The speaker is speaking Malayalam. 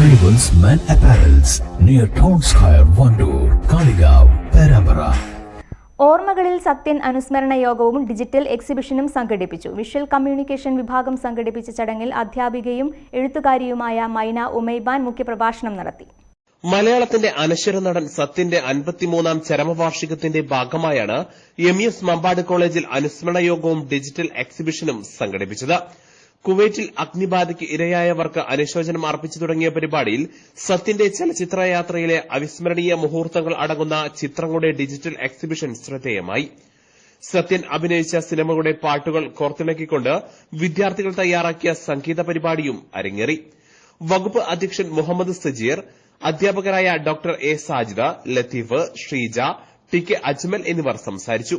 Arrivals Men Apparels near Town Square, Wandoor Kalikavu Perambara. ഓർമ്മകളിൽ സത്യൻ അനുസ്മരണ യോഗവും ഡിജിറ്റൽ എക്സിബിഷനും സംഘടിപ്പിച്ചു. വിഷ്വൽ കമ്മ്യൂണിക്കേഷൻ വിഭാഗം സംഘടിപ്പിച്ച ചടങ്ങിൽ അധ്യാപികയും എഴുത്തുകാരിയുമായ മൈന ഉമൈബാൻ മുഖ്യപ്രഭാഷണം നടത്തി. മലയാളത്തിന്റെ അനശ്വര നടൻ സത്യന്റെ അൻപത്തിമൂന്നാം ചരമവാർഷികത്തിന്റെ ഭാഗമായാണ് എം എസ് മമ്പാട് കോളേജിൽ അനുസ്മരണ യോഗവും ഡിജിറ്റൽ എക്സിബിഷനും സംഘടിപ്പിച്ചത്. കുവൈറ്റിൽ അഗ്നിബാധയ്ക്ക് ഇരയായവർക്ക് അനുശോചനം അർപ്പിച്ചു തുടങ്ങിയ പരിപാടിയിൽ സത്യന്റെ ചലച്ചിത്രയാത്രയിലെ അവിസ്മരണീയ മുഹൂർത്തങ്ങൾ അടങ്ങുന്ന ചിത്രങ്ങളുടെ ഡിജിറ്റൽ എക്സിബിഷൻ ശ്രദ്ധേയമായി. സത്യൻ അഭിനയിച്ച സിനിമകളുടെ പാട്ടുകൾ കോർത്തിണക്കിക്കൊണ്ട് വിദ്യാർത്ഥികൾ തയ്യാറാക്കിയ സംഗീത പരിപാടിയും അരങ്ങേറി. വകുപ്പ് അധ്യക്ഷൻ മുഹമ്മദ് സജീർ അധ്യാപകരായ doctor A Sajida Latheef Sreeja T K Ajmal എന്നിവർ സംസാരിച്ചു.